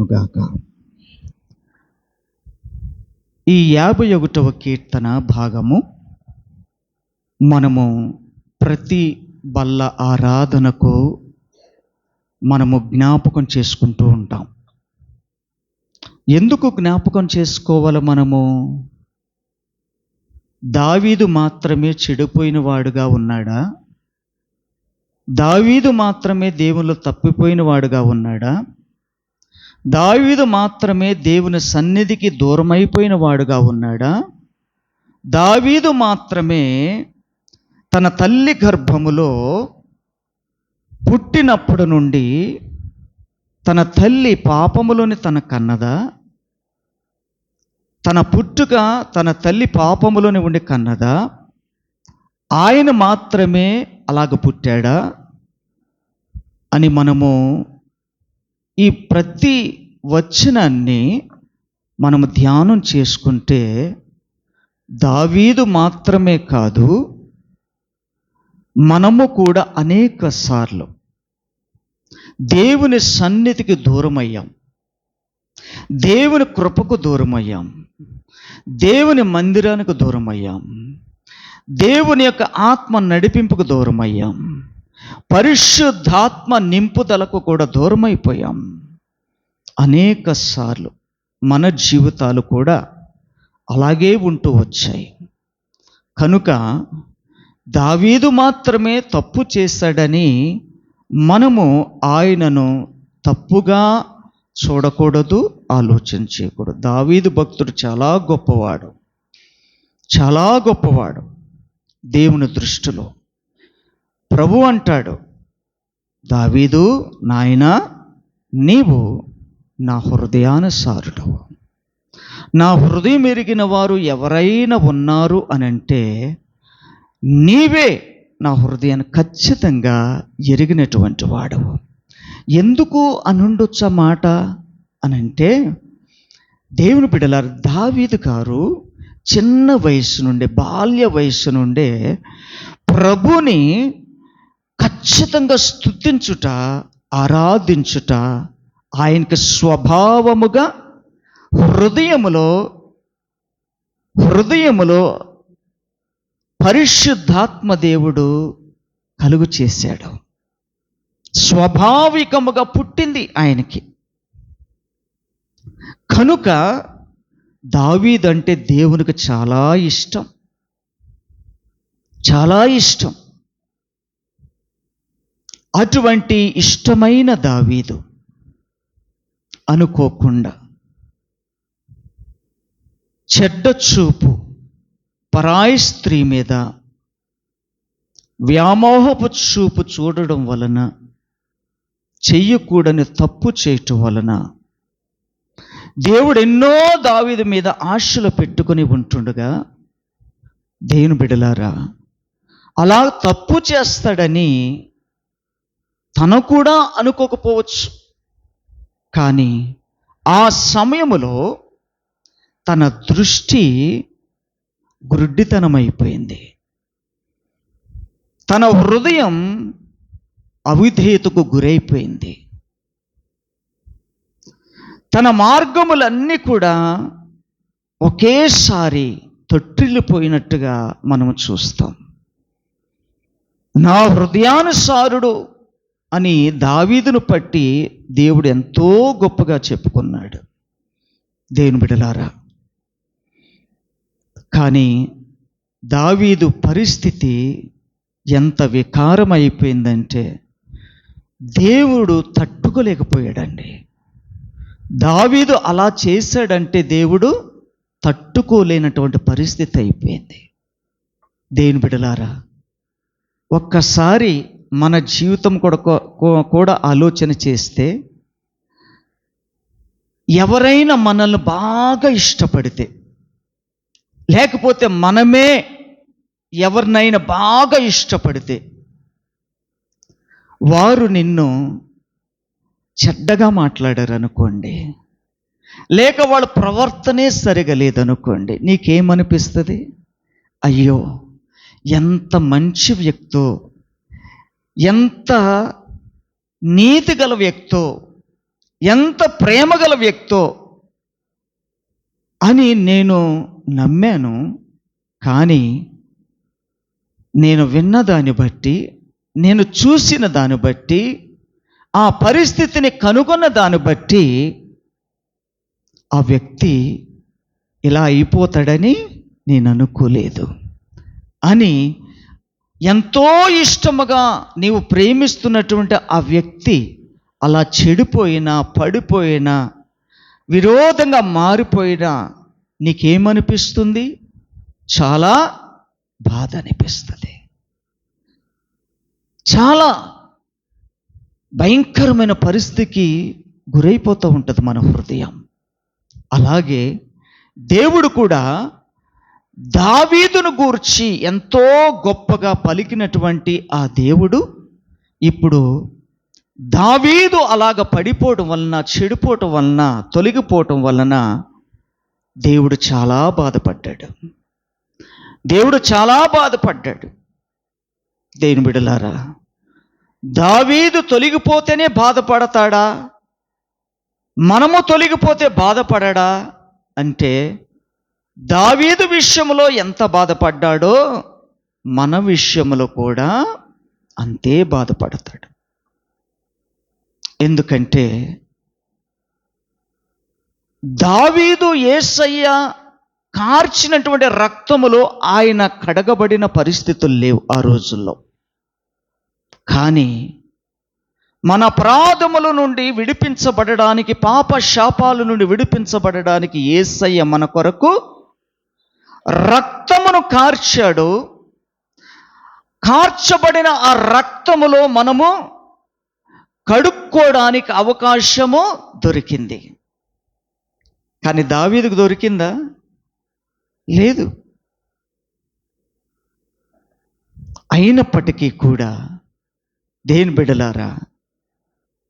గాక. ఈ యాభై ఒకటవ కీర్తన భాగము మనము ప్రతి బల్ల ఆరాధనకు మనము జ్ఞాపకం చేసుకుంటూ ఉంటాం. ఎందుకు జ్ఞాపకం చేసుకోవాలి మనము? దావీదు మాత్రమే చెడిపోయిన వాడుగా ఉన్నాడా? దావీదు మాత్రమే దేవుళ్ళు తప్పిపోయిన వాడుగా ఉన్నాడా? దావీదు మాత్రమే దేవుని సన్నిధికి దూరమైపోయిన వాడుగా ఉన్నాడా? దావీదు మాత్రమే తన తల్లి గర్భములో పుట్టినప్పటి నుండి తన తల్లి పాపములోని తన కన్నదా? తన పుట్టుక తన తల్లి పాపములోని ఉండి కన్నదా? ఆయన మాత్రమే అలాగ పుట్టాడా? అని మనము ఈ ప్రతి వచనాన్ని మనము ధ్యానం చేసుకుంటే దావీదు మాత్రమే కాదు మనము కూడా అనేక సార్లు దేవుని సన్నిధికి దూరమయ్యాం. దేవుని కృపకు దూరమయ్యాం. దేవుని మందిరానికి దూరమయ్యాం. దేవుని యొక్క ఆత్మ నడిపింపుకు దూరమయ్యాం. పరిశుద్ధాత్మ నింపుదలకు కూడా దూరమైపోయాం. అనేక సార్లు మన జీవితాలు కూడా అలాగే ఉంటూ వచ్చాయి. కనుక దావీదు మాత్రమే తప్పు చేశాడని మనము ఆయనను తప్పుగా చూడకూడదు ఆలోచన చేయకూడదు. దావీదు భక్తుడు చాలా గొప్పవాడు. చాలా గొప్పవాడు దేవుని దృష్టిలో. ప్రభు అంటాడు దావీదు నాయన నీవు నా హృదయానుసారుడు. నా హృదయం ఎరిగిన వారు ఎవరైనా ఉన్నారు అని అంటే నీవే నా హృదయాన్ని ఖచ్చితంగా ఎరిగినటువంటి వాడవు ఎందుకు అనుండొచ్చ మాట అనంటే దేవుని బిడ్డలారు దావీదు గారు చిన్న వయసు నుండి బాల్య వయసు నుండే ప్రభుని ఖచ్చితంగా స్థుతించుట ఆరాధించుట ఆయనకి స్వభావముగా హృదయములో హృదయములో పరిశుద్ధాత్మ దేవుడు కలుగు చేశాడు. స్వాభావికముగా పుట్టింది ఆయనకి. కనుక దావీదంటే దేవునికి చాలా ఇష్టం. చాలా ఇష్టం. అటువంటి ఇష్టమైన దావీదు అనుకోకుండా చెడ్డ చూపు పరాయి స్త్రీ మీద వ్యామోహపు చూపు చూడడం వలన చెయ్యకూడని తప్పు చేయటం వలన దేవుడు ఎన్నో దావీదు మీద ఆశలు పెట్టుకుని ఉంటుండగా దేవుని బిడలారా అలా తప్పు చేస్తాడని తను కూడా అనుకోకపోవచ్చు. కానీ ఆ సమయములో తన దృష్టి గురుడ్డితనమైపోయింది తన హృదయం అవిధేయతకు గురైపోయింది. తన మార్గములన్నీ కూడా ఒకేసారి తొట్టిల్లిపోయినట్టుగా మనము చూస్తాం. నా హృదయానుసారుడు అని దావీదును పట్టి దేవుడు ఎంతో గొప్పగా చెప్పుకున్నాడు. దేవుని బిడలారా కానీ దావీదు పరిస్థితి ఎంత వికారం అయిపోయిందంటే దేవుడు తట్టుకోలేకపోయాడండి. దావీదు అలా చేశాడంటే దేవుడు తట్టుకోలేనటువంటి పరిస్థితి అయిపోయింది. దేవుని బిడలారా ఒక్కసారి మన జీవితం కూడా కూడా ఆలోచన చేస్తే ఎవరైనా మనల్ని బాగా ఇష్టపడితే లేకపోతే మనమే ఎవరినైనా బాగా ఇష్టపడితే వారు నిన్ను చెడ్డగా మాట్లాడారు అనుకోండి లేక వాళ్ళ ప్రవర్తనే సరిగా లేదనుకోండి నీకేమనిపిస్తుంది? అయ్యో ఎంత మంచి వ్యక్తో ఎంత నీతి గల వ్యక్తో ఎంత ప్రేమగల వ్యక్తో అని నేను నమ్మాను. కానీ నేను విన్న దాన్ని బట్టి నేను చూసిన దాన్ని బట్టి ఆ పరిస్థితిని కనుగొన్న దాన్ని బట్టి ఆ వ్యక్తి ఇలా అయిపోతాడని నేను అనుకోలేదు అని ఎంతో ఇష్టముగా నీవు ప్రేమిస్తున్నటువంటి ఆ వ్యక్తి అలా చెడిపోయినా పడిపోయినా విరోధంగా మారిపోయినా నీకేమనిపిస్తుంది? చాలా బాధ అనిపిస్తుంది చాలా భయంకరమైన పరిస్థితికి గురైపోతూ ఉంటుంది మన హృదయం. అలాగే దేవుడు కూడా దావీదును గూర్చి ఎంతో గొప్పగా పలికినటువంటి ఆ దేవుడు ఇప్పుడు దావీదు అలాగ పడిపోవటం వలన చెడిపోవటం వలన తొలగిపోవటం వలన దేవుడు చాలా బాధపడ్డాడు. దేవుడు చాలా బాధపడ్డాడు. దేని బిడలారా దావీదు తొలగిపోతేనే బాధపడతాడా? మనము తొలగిపోతే బాధపడడా? అంటే దావీదు విషయంలో ఎంత బాధపడ్డాడో మన విషయంలో కూడా అంతే బాధపడతాడు. ఎందుకంటే దావీదు ఏసయ్య కార్చినటువంటి రక్తములో ఆయన కడగబడిన పరిస్థితులు లేవు ఆ రోజుల్లో. కానీ మన అపరాధముల నుండి విడిపించబడడానికి పాప శాపాల నుండి విడిపించబడడానికి ఏసయ్య మన కొరకు రక్తమును కార్చాడు. కార్చబడిన ఆ రక్తములో మనము కడుక్కోవడానికి అవకాశము దొరికింది. కానీ దావీదుకు దొరికిందా? లేదు. అయినప్పటికీ కూడా దేని బిడలారా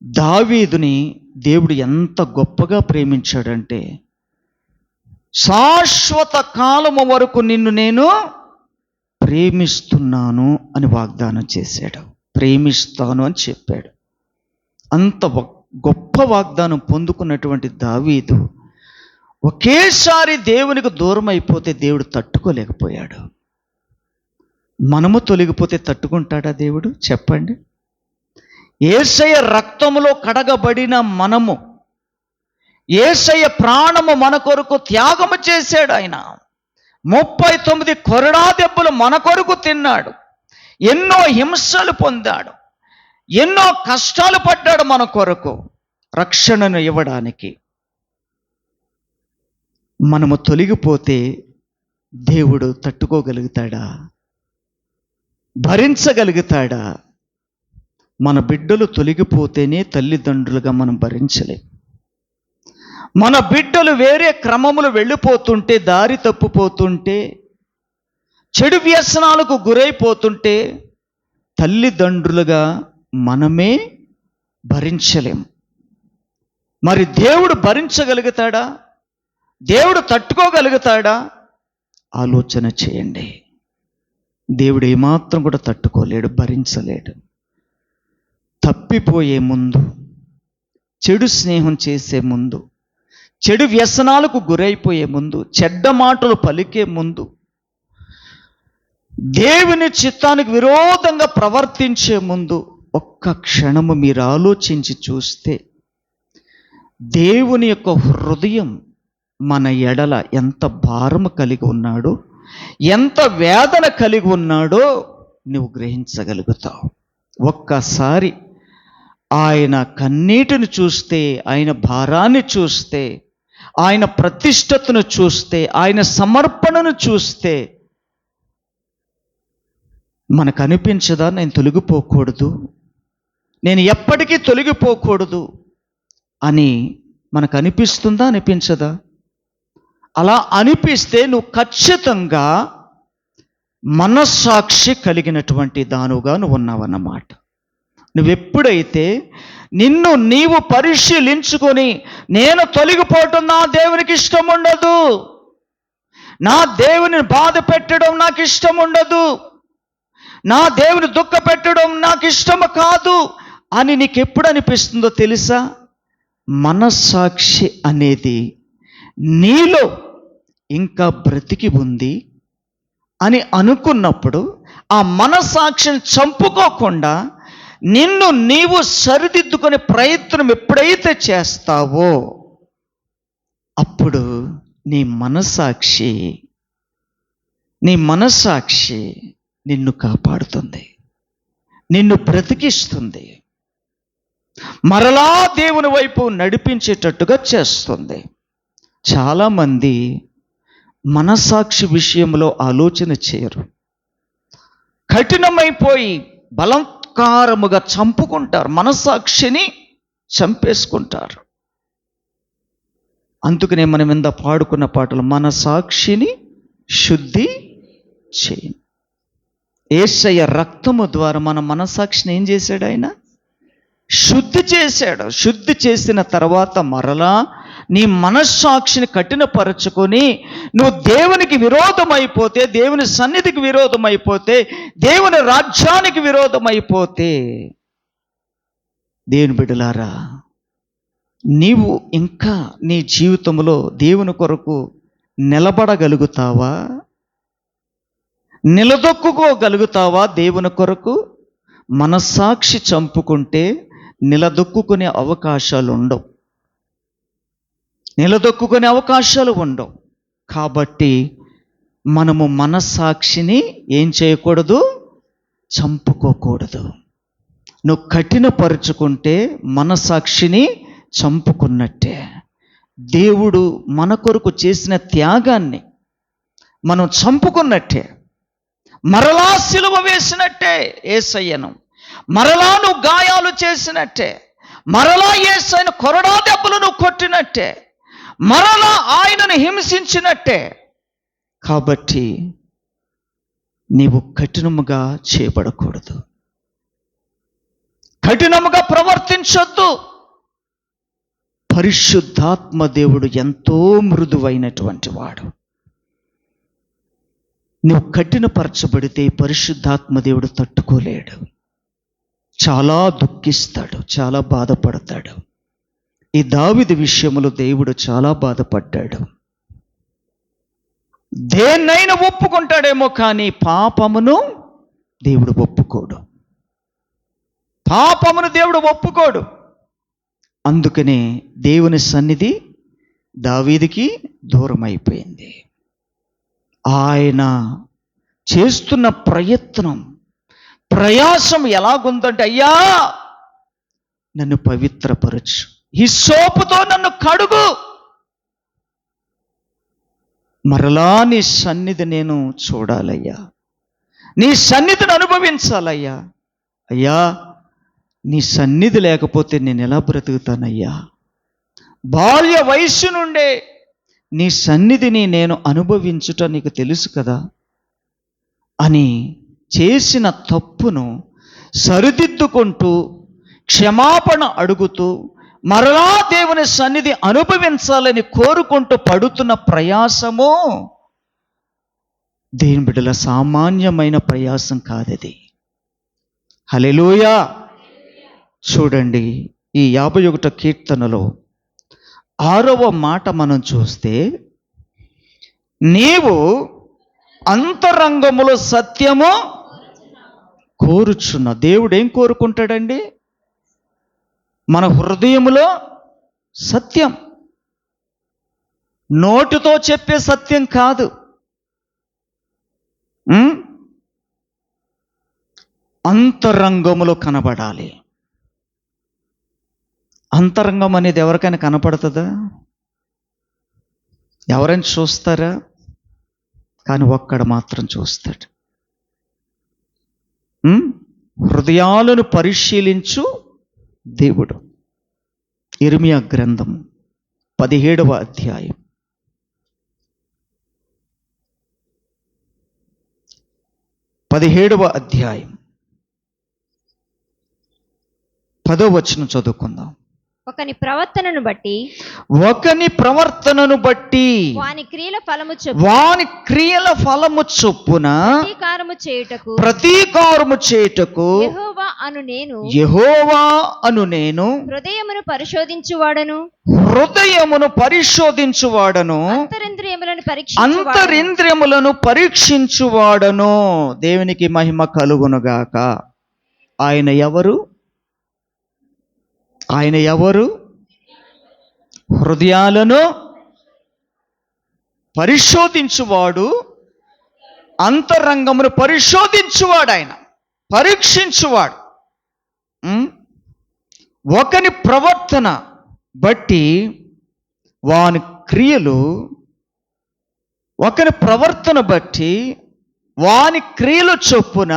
దావీదుని దేవుడు ఎంత గొప్పగా ప్రేమించాడంటే శాశ్వత కాలము వరకు నిన్ను నేను ప్రేమిస్తున్నాను అని వాగ్దానం చేశాడు. ప్రేమిస్తాను అని చెప్పాడు. అంత గొప్ప వాగ్దానం పొందుకున్నటువంటి దావీదు ఒకేసారి దేవునికి దూరం అయిపోతే దేవుడు తట్టుకోలేకపోయాడు. మనము తొలగిపోతే తట్టుకుంటాడా దేవుడు? చెప్పండి. ఏసయ రక్తములో కడగబడిన మనము ఏసయ్య ప్రాణము మన కొరకు త్యాగము చేశాడు ఆయన. ముప్పై తొమ్మిది కొరడా దెబ్బలు మన కొరకు తిన్నాడు. ఎన్నో హింసలు పొందాడు. ఎన్నో కష్టాలు పడ్డాడు మన కొరకు. రక్షణను ఇవ్వడానికి మనము తొలగిపోతే దేవుడు తట్టుకోగలుగుతాడా? భరించగలుగుతాడా? మన బిడ్డలు తొలగిపోతేనే తల్లిదండ్రులుగా మనం భరించలేం. మన బిడ్డలు వేరే క్రమములు వెళ్ళిపోతుంటే దారి తప్పిపోతుంటే చెడు వ్యసనాలకు గురైపోతుంటే తల్లిదండ్రులుగా మనమే భరించలేం. మరి దేవుడు భరించగలుగుతాడా? దేవుడు తట్టుకోగలుగుతాడా? ఆలోచన చేయండి. దేవుడు ఏమాత్రం కూడా తట్టుకోలేడు భరించలేడు. తప్పిపోయే ముందు చెడు స్నేహం చేసే ముందు చెడు వ్యసనాలకు గురైపోయే ముందు చెడ్డ మాటలు పలికే ముందు దేవుని చిత్తానికి విరోధంగా ప్రవర్తించే ముందు ఒక్క క్షణము మీరు ఆలోచించి చూస్తే దేవుని యొక్క హృదయం మన ఎడల ఎంత భారము కలిగి ఉన్నాడో ఎంత వేదన కలిగి ఉన్నాడో నువ్వు గ్రహించగలుగుతావు. ఒక్కసారి ఆయన కన్నీటిని చూస్తే ఆయన భారాన్ని చూస్తే ఆయన ప్రతిష్టతను చూస్తే ఆయన సమర్పణను చూస్తే మనకు అనిపించదా నేను తొలగిపోకూడదు? నేను ఎప్పటికీ తొలగిపోకూడదు అని మనకు అనిపిస్తుందా అనిపించదా? అలా అనిపిస్తే నువ్వు ఖచ్చితంగా మనస్సాక్షి కలిగినటువంటి దానుగా నువ్వు ఉన్నావన్నమాట. నువ్వెప్పుడైతే నిన్ను నీవు పరిశీలించుకొని నేను తొలగిపోవటం నా దేవునికి ఇష్టం ఉండదు నా దేవుని బాధ పెట్టడం నాకు ఇష్టం ఉండదు నా దేవుని దుఃఖ పెట్టడం నాకు ఇష్టము కాదు అని నీకు ఎప్పుడు అనిపిస్తుందో తెలుసా? మనస్సాక్షి అనేది నీలో ఇంకా బ్రతికి ఉంది అని అనుకున్నప్పుడు ఆ మనస్సాక్షిని చంపుకోకుండా నిన్ను నీవు సరిదిద్దుకునే ప్రయత్నం ఎప్పుడైతే చేస్తావో అప్పుడు నీ మనస్సాక్షి నీ మనస్సాక్షి నిన్ను కాపాడుతుంది. నిన్ను బ్రతికిస్తుంది. మరలా దేవుని వైపు నడిపించేటట్టుగా చేస్తుంది. చాలామంది మనస్సాక్షి విషయంలో ఆలోచన చేయరు. కఠినమైపోయి బలం బలత్కారముగా చంపుకుంటారు మనస్సాక్షిని చంపేసుకుంటారు. అందుకనే మనం ఇంత పాడుకున్న పాటలు మన సాక్షిని శుద్ధి చేయి. ఏసయ్య రక్తము ద్వారా మన మనసాక్షిని ఏం చేశాడు ఆయన? శుద్ధి చేశాడు. శుద్ధి చేసిన తర్వాత మరలా నీ మనస్సాక్షిని కఠినపరచుకొని నువ్వు దేవునికి విరోధమైపోతే దేవుని సన్నిధికి విరోధమైపోతే దేవుని రాజ్యానికి విరోధమైపోతే దేవుని బిడ్డలారా నీవు ఇంకా నీ జీవితంలో దేవుని కొరకు నిలబడగలుగుతావా? నిలదొక్కుకోగలుగుతావా దేవుని కొరకు? మనస్సాక్షి చంపుకుంటే నిలదొక్కుకునే అవకాశాలు ఉండవు నిలదొక్కుకునే అవకాశాలు ఉండవు. కాబట్టి మనము మనస్సాక్షిని ఏం చేయకూడదు? చంపుకోకూడదు. నువ్వు కఠినపరుచుకుంటే మనస్సాక్షిని చంపుకున్నట్టే. దేవుడు మన కొరకు చేసిన త్యాగాన్ని మనం చంపుకున్నట్టే. మరలా సిలువ వేసినట్టే ఏసయ్యను. మరలా నువ్వు గాయాలు చేసినట్టే. మరలా ఏసైన కొరడా దెబ్బలు నువ్వు కొట్టినట్టే. మరలా ఆయనను హింసించినట్టే. కాబట్టి నీవు కఠినముగా చేయబడకూడదు. కఠినముగా ప్రవర్తించొద్దు. పరిశుద్ధాత్మ దేవుడు ఎంతో మృదువైనటువంటి వాడు. నువ్వు కఠినపరచబడితే పరిశుద్ధాత్మ దేవుడు తట్టుకోలేడు. చాలా దుఃఖిస్తాడు చాలా బాధపడతాడు. ఈ దావిది విషయంలో దేవుడు చాలా బాధపడ్డాడు. దేన్నైనా ఒప్పుకుంటాడేమో కానీ పాపమును దేవుడు ఒప్పుకోడు. పాపమును దేవుడు ఒప్పుకోడు. అందుకనే దేవుని సన్నిధి దావీదికి దూరం అయిపోయింది ఆయన చేస్తున్న ప్రయత్నం ప్రయాసం ఎలాగుందంటే అయ్యా నన్ను పవిత్రపరచు. ఈ సోపుతో నన్ను కడుగు. మరలా నీ సన్నిధి నేను చూడాలయ్యా. నీ సన్నిధిని అనుభవించాలయ్యా. అయ్యా నీ సన్నిధి లేకపోతే నేను ఎలా బ్రతుకుతానయ్యా? బాల్య వయస్సు నుండే నీ సన్నిధిని నేను అనుభవించుట నీకు తెలుసు కదా? అని చేసిన తప్పును సరిదిద్దుకుంటూ క్షమాపణ అడుగుతూ మరలా దేవుని సన్నిధి అనుభవించాలని కోరుకుంటూ పడుతున్న ప్రయాసము దేని బిడ్డల సామాన్యమైన ప్రయాసం కాదది. హలెలూయా చూడండి ఈ యాభై ఒకట కీర్తనలో ఆరవ మాట మనం చూస్తే నీవు అంతరంగములో సత్యము కోరుచున్న దేవుడు ఏం కోరుకుంటాడండి? మన హృదయములో సత్యం. నోటితో చెప్పే సత్యం కాదు. అంతరంగములో కనబడాలి. అంతరంగం అనేది ఎవరికైనా కనపడుతుందా? ఎవరైనా చూస్తారా? కానీ ఒక్కడు మాత్రం చూస్తాడు. హృదయాలను పరిశీలించు దేవుడు. ఇర్మియా గ్రంథం పదిహేడవ అధ్యాయం. పదిహేడవ అధ్యాయం. పదో వచనం చదువుకుందాం. ఒకని ప్రవర్తనను బట్టి ఒకని ప్రవర్తనను బట్టి వాని క్రియల ఫలము చొప్పున వాని క్రియల ఫలము చొప్పున ప్రతీకారము చేయుటకు ప్రతీకారము చేయుటకు యెహోవా అను నేను యెహోవా అను నేను హృదయమును పరిశోధించువాడను. హృదయమును పరిశోధించువాడను అంతరింద్రియములను పరీక్షించువాడను. అంతరింద్రియములను పరీక్షించువాడను. దేవునికి మహిమ కలుగునుగాక ఆయన ఎవరు? ఆయన ఎవరు? హృదయాలను పరిశోధించువాడు అంతరంగమును పరిశోధించువాడు ఆయన పరీక్షించువాడు. ఒకని ప్రవర్తన బట్టి వాని క్రియలు ఒకరి ప్రవర్తన బట్టి వాని క్రియలు చొప్పున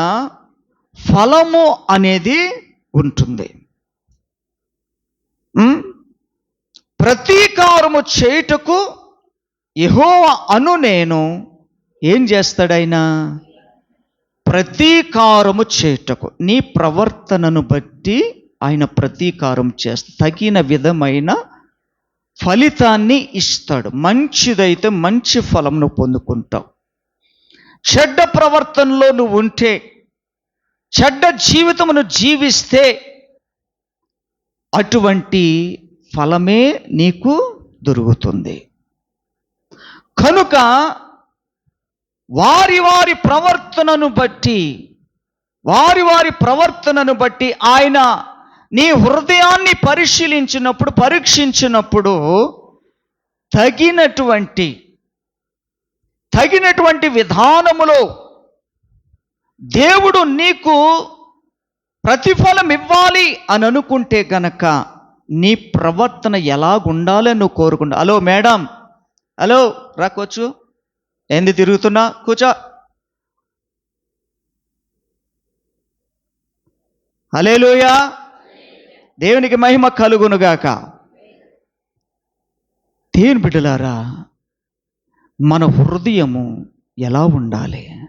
ఫలము అనేది ఉంటుంది. ప్రతీకారము చేయుటకు యెహోవ అను నేను ఏం చేస్తాడైనా? ప్రతీకారము చేయుటకు. నీ ప్రవర్తనను బట్టి ఆయన ప్రతీకారం చేస్తా తగిన విధమైన ఫలితాన్ని ఇస్తాడు. మంచిదైతే మంచి ఫలంను పొందుకుంటావు. చెడ్డ ప్రవర్తనలో నువ్వు ఉంటే చెడ్డ జీవితమును జీవిస్తే అటువంటి ఫలమే నీకు దొరుకుతుంది. కనుక వారి వారి ప్రవర్తనను బట్టి వారి వారి ప్రవర్తనను బట్టి ఆయన నీ హృదయాన్ని పరిశీలించినప్పుడు పరీక్షించినప్పుడు తగినటువంటి తగినటువంటి విధానములో దేవుడు నీకు ప్రతిఫలం ఇవ్వాలి అని అనుకుంటే గనక నీ ప్రవర్తన ఎలాగుండాలి నువ్వు కోరుకుంటా. Hello madam. హలో రాకొచ్చు ఏంది తిరుగుతున్నా? కూర్చో. హలేలుయా దేవునికి మహిమ కలుగునుగాక. దేవుని బిడ్డలారా మన హృదయము ఎలా ఉండాలి?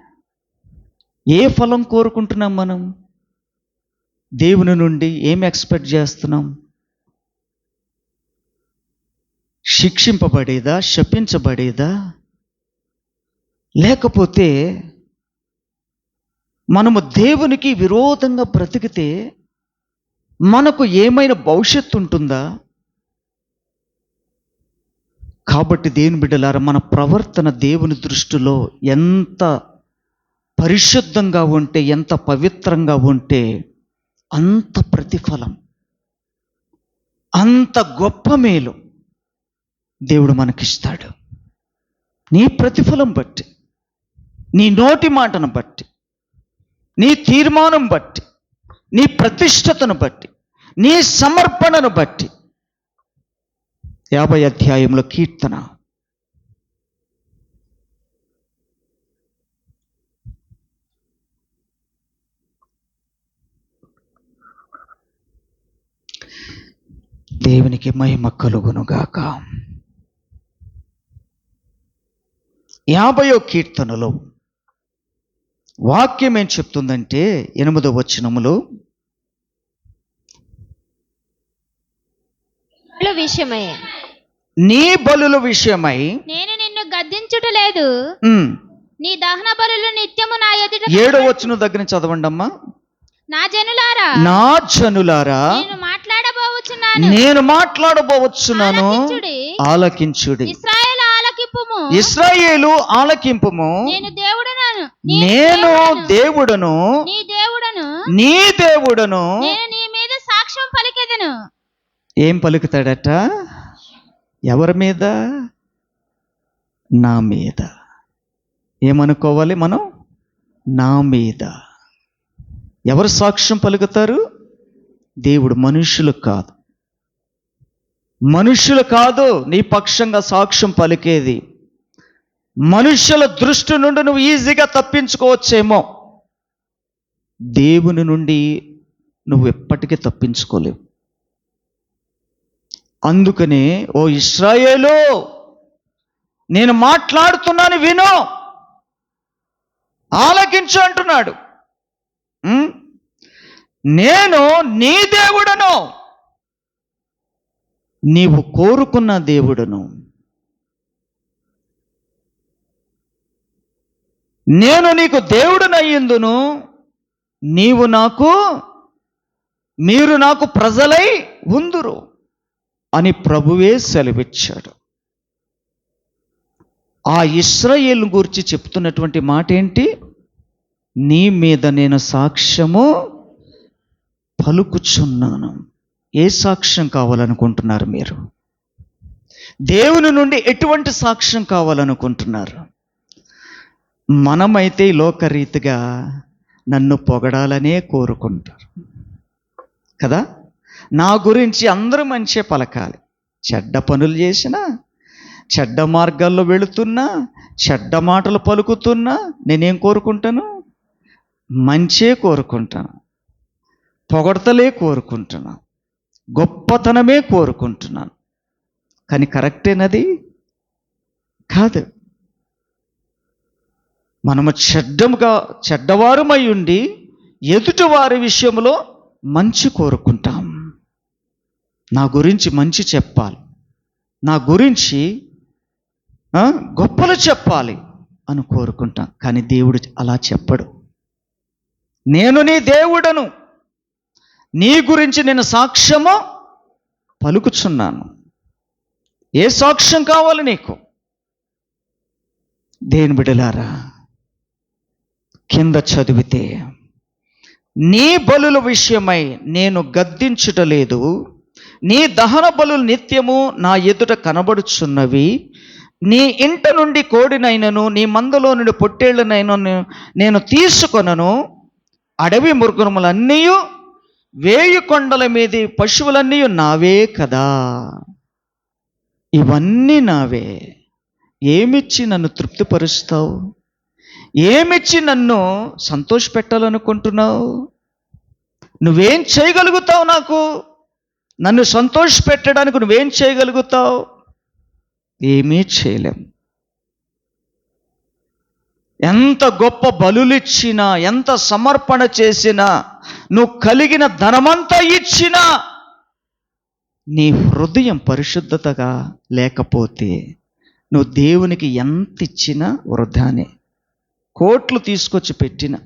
ఏ ఫలం కోరుకుంటున్నాం మనం? దేవుని నుండి ఏం ఎక్స్పెక్ట్ చేస్తున్నాం? శిక్షింపబడేదా? శపించబడేదా? లేకపోతే మనము దేవునికి విరోధంగా బ్రతికితే మనకు ఏమైనా భవిష్యత్తు ఉంటుందా? కాబట్టి దేవుని బిడ్డలారా మన ప్రవర్తన దేవుని దృష్టిలో ఎంత పరిశుద్ధంగా ఉంటే ఎంత పవిత్రంగా ఉంటే అంత ప్రతిఫలం అంత గొప్ప మేలు దేవుడు మనకిస్తాడు. నీ ప్రతిఫలం బట్టి నీ నోటి మాటను బట్టి నీ తీర్మానం బట్టి నీ ప్రతిష్టతను బట్టి నీ సమర్పణను బట్టి యాభై అధ్యాయంలో కీర్తన దేవునికి మహిమ కలుగునుగాక. యాభయో కీర్తనలో వాక్యం ఏం చెప్తుందంటే ఎనిమిదో వచనములో విషయమై. నీ బలుల విషయమై నేను నిన్ను గద్దించుట లేదు ఉమ్, నీ దహన బలులు నిత్యము నా ఎదుట ఏడో వచ్చిన దగ్గర నుంచి చదవండి అమ్మా నా జనులారా. నా జనులారా. నేను మాట్లాడబోచున్నాను నేను మాట్లాడబోవచ్చున్నాను. ఆలకించుడి. ఇస్రాయేల్ ఆలకింపుము. నేను దేవుడను నేను దేవుడను. నీ దేవుడను. నీ దేవుడను. నేను నీ మీద సాక్ష్యం పలికెదను. ఏం పలుకుతాడట? ఎవరి మీద? నా మీద. ఏమనుకోవాలి మనం? నా మీద. ఎవరు సాక్ష్యం పలుకుతారు? దేవుడు మనుషులు కాదు. మనుష్యులు కాదు నీ పక్షంగా సాక్ష్యం పలికేది. మనుషుల దృష్టి నుండి నువ్వు ఈజీగా తప్పించుకోవచ్చేమో. దేవుని నుండి నువ్వు ఎప్పటికీ తప్పించుకోలేవు. అందుకనే ఓ ఇస్రాయేలు నేను మాట్లాడుతున్నాను విను. ఆలకించు అంటున్నాడు. నేను నీ దేవుడను నీవు కోరుకున్న దేవుడును. నేను నీకు దేవుడునయ్యిందును నీవు నాకు మీరు నాకు ప్రజలై ఉందురు అని ప్రభువే సెలవిచ్చాడు. ఆ ఇస్రాయేల్ గురించి చెప్తున్నటువంటి మాట ఏంటి నీ మీద నేను సాక్ష్యము పలుకుచున్నాను. ఏ సాక్ష్యం కావాలనుకుంటున్నారు మీరు? దేవుని నుండి ఎటువంటి సాక్ష్యం కావాలనుకుంటున్నారు? మనమైతే లోకరీతిగా నన్ను పొగడాలనే కోరుకుంటారు. కదా? నా గురించి అందరూ మంచే పలకాలి. చెడ్డ పనులు చేసినా చెడ్డ మార్గాల్లో వెళుతున్నా చెడ్డ మాటలు పలుకుతున్నా నేనేం కోరుకుంటాను? మంచే కోరుకుంటాను. పొగడతలే కోరుకుంటున్నాను గొప్పతనమే కోరుకుంటున్నాను. కానీ కరెక్టేనది కాదు. మనము చెడ్డముగా చెడ్డవారుమై ఉండి ఎదుటి వారి విషయంలో మంచి కోరుకుంటాం. నా గురించి మంచి చెప్పాలి. నా గురించి గొప్పలు చెప్పాలి అని కోరుకుంటాం. కానీ దేవుడు అలా చెప్పడు. నేను నీ దేవుడను నీ గురించి నేను సాక్ష్యము పలుకుచున్నాను. ఏ సాక్ష్యం కావాలి నీకు? దేని బిడలారా కింద చదివితే నీ బలుల విషయమై నేను గద్దించుటలేదు నీ దహన బలులు నిత్యము నా ఎదుట కనబడుచున్నవి నీ ఇంట నుండి కోడినైనను నీ మందలో నుండి పొట్టేళ్ళనైనను నేను తీసుకొనను అడవి మృగములన్నీ వేయి కొండల మీది పశువులన్నీ నావే కదా. ఇవన్నీ నావే. ఏమిచ్చి నన్ను తృప్తిపరుస్తావు? ఏమిచ్చి నన్ను సంతోషపెట్టాలనుకుంటున్నావు? నువ్వేం చేయగలుగుతావు నాకు? నన్ను సంతోషపెట్టడానికి నువ్వేం చేయగలుగుతావు? ఏమీ చేయలేం. ఎంత గొప్ప బలులిచ్చినా ఎంత సమర్పణ చేసినా నువ్వు కలిగిన ధనమంతా ఇచ్చినా నీ హృదయం పరిశుద్ధతగా లేకపోతే నువ్వు దేవునికి ఎంత ఇచ్చినా వృధానే. కోట్లు తీసుకొచ్చి పెట్టిన.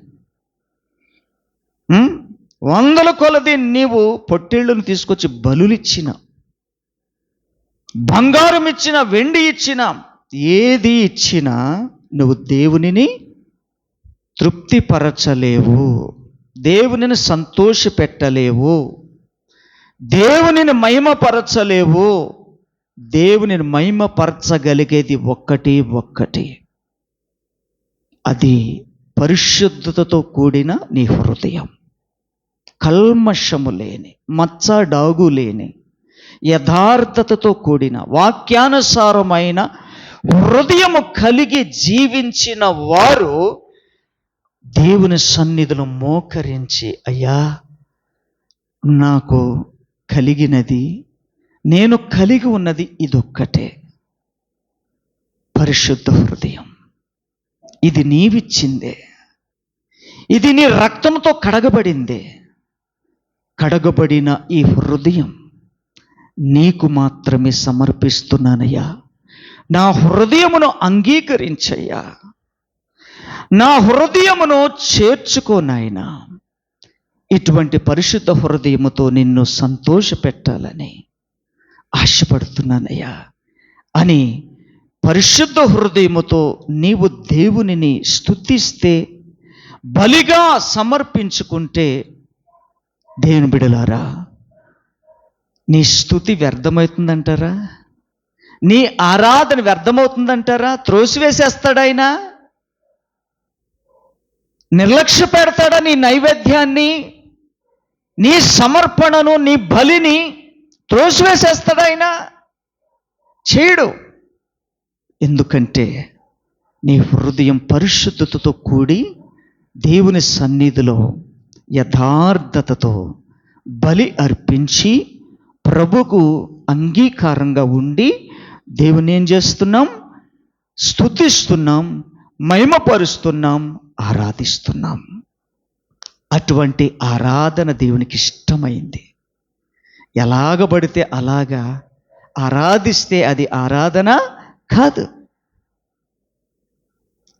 వందల కొలది నీవు పొట్టేళ్ళను తీసుకొచ్చి బలులిచ్చిన. బంగారం ఇచ్చిన వెండి ఇచ్చిన ఏది ఇచ్చినా నువ్వు దేవునిని తృప్తిపరచలేవు. దేవునిని సంతోషపెట్టలేవు. దేవునిని మహిమపరచలేవు. దేవునిని మహిమపరచగలిగేది ఒక్కటి ఒక్కటి. అది పరిశుద్ధతతో కూడిన నీ హృదయం. కల్మషము లేని మచ్చ డాగు లేని యథార్థతతో కూడిన వాక్యానుసారమైన హృదయము కలిగి జీవించిన వారు దేవుని సన్నిధిలో మోకరించి అయ్యా నాకు కలిగినది నేను కలిగి ఉన్నది ఇదొక్కటే. పరిశుద్ధ హృదయం. ఇది నీవిచ్చిందే. ఇది నీ రక్తంతో కడగబడిందే. కడగబడిన ఈ హృదయం నీకు మాత్రమే సమర్పిస్తున్నానయ్యా. నా హృదయమును అంగీకరించయ్యా. నా హృదయమును చేర్చుకో నాయనా. ఇటువంటి పరిశుద్ధ హృదయముతో నిన్ను సంతోషపెట్టాలని ఆశపడుతున్నానయ్యా అని పరిశుద్ధ హృదయముతో నీవు దేవునిని స్థుతిస్తే బలిగా సమర్పించుకుంటే దేవుని బిడలారా నీ స్థుతి వ్యర్థమవుతుందంటారా? నీ ఆరాధన వ్యర్థమవుతుందంటారా? త్రోసివేసేస్తాడైనా నిర్లక్ష్య పెడతాడా నీ నైవేద్యాన్ని? నీ సమర్పణను నీ బలిని త్రోసివేసేస్తాడాయన చేయడు. ఎందుకంటే నీ హృదయం పరిశుద్ధతతో కూడి దేవుని సన్నిధిలో యథార్థతతో బలి అర్పించి ప్రభుకు అంగీకారంగా ఉండి దేవుని ఏం చేస్తున్నాం? స్తుతిస్తున్నాం. మహిమపరుస్తున్నాం ఆరాధిస్తున్నాం. అటువంటి ఆరాధన దేవునికి ఇష్టమైంది. ఎలాగ పడితే అలాగా ఆరాధిస్తే అది ఆరాధన కాదు.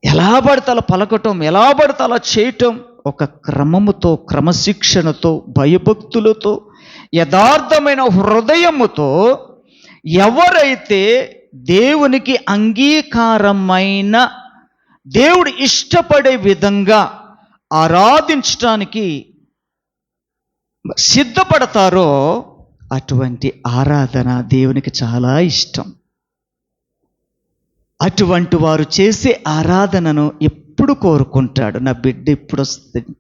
ఎలా పడితే అలా పలకటం ఎలా పడితే అలా చేయటం ఒక క్రమముతో క్రమశిక్షణతో భయభక్తులతో యథార్థమైన హృదయముతో ఎవరైతే దేవునికి అంగీకారమైన దేవుడు ఇష్టపడే విధంగా ఆరాధించటానికి సిద్ధపడతారో అటువంటి ఆరాధన దేవునికి చాలా ఇష్టం. అటువంటి వారు చేసే ఆరాధనను ఎప్పుడు కోరుకుంటాడు? నా బిడ్డ ఎప్పుడు వస్తుంది?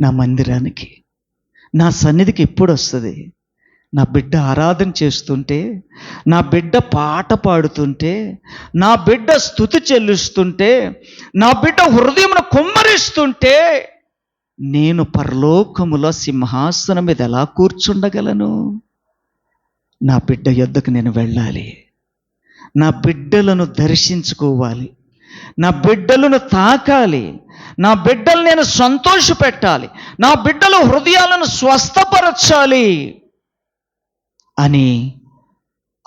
నా మందిరానికి నా సన్నిధికి ఎప్పుడు వస్తుంది? నా బిడ్డ ఆరాధన చేస్తుంటే నా బిడ్డ పాట పాడుతుంటే నా బిడ్డ స్థుతి చెల్లిస్తుంటే నా బిడ్డ హృదయమును కుమ్మరిస్తుంటే నేను పరలోకములో సింహాసనం మీద ఎలా కూర్చుండగలను? నా బిడ్డ యొద్దకు నేను వెళ్ళాలి. నా బిడ్డలను దర్శించుకోవాలి. నా బిడ్డలను తాకాలి. నా బిడ్డలు నేను సంతోష పెట్టాలి నా బిడ్డల హృదయాలను స్వస్థపరచాలి. అని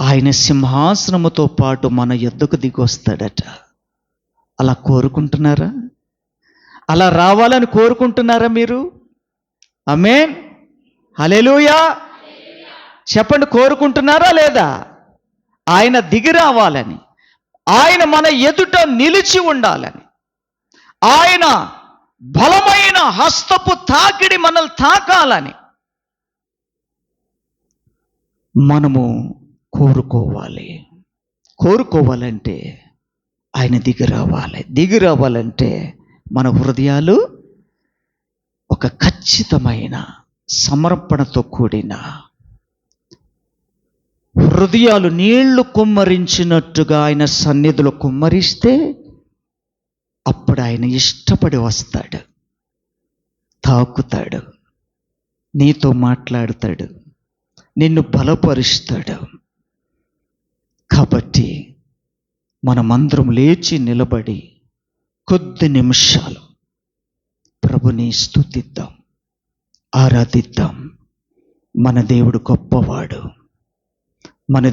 ఆయన సింహాసనముతో పాటు మన ఎద్దుకు దిగొస్తాడట. అలా కోరుకుంటున్నారా? అలా రావాలని కోరుకుంటున్నారా మీరు? అమే హలెలుయా చెప్పండి కోరుకుంటున్నారా లేదా? ఆయన దిగి రావాలని ఆయన మన ఎదుట నిలిచి ఉండాలని ఆయన బలమైన హస్తపు తాకిడి మనల్ని తాకాలని మనము కోరుకోవాలి. కోరుకోవాలంటే ఆయన దిగి రావాలి. దిగి రావాలంటే మన హృదయాలు ఒక ఖచ్చితమైన సమర్పణతో కూడిన హృదయాలు నీళ్ళు కుమ్మరించినట్టుగా ఆయన సన్నిధిలో కుమ్మరిస్తే అప్పుడు ఆయన ఇష్టపడి వస్తాడు. తాకుతాడు. నీతో మాట్లాడతాడు. నిన్ను బలపరుస్తాడు. కాబట్టి మనమందరం లేచి నిలబడి కొద్ది నిమిషాలు ప్రభుని స్థుతిద్దాం ఆరాధిద్దాం. మన దేవుడు గొప్పవాడు. మన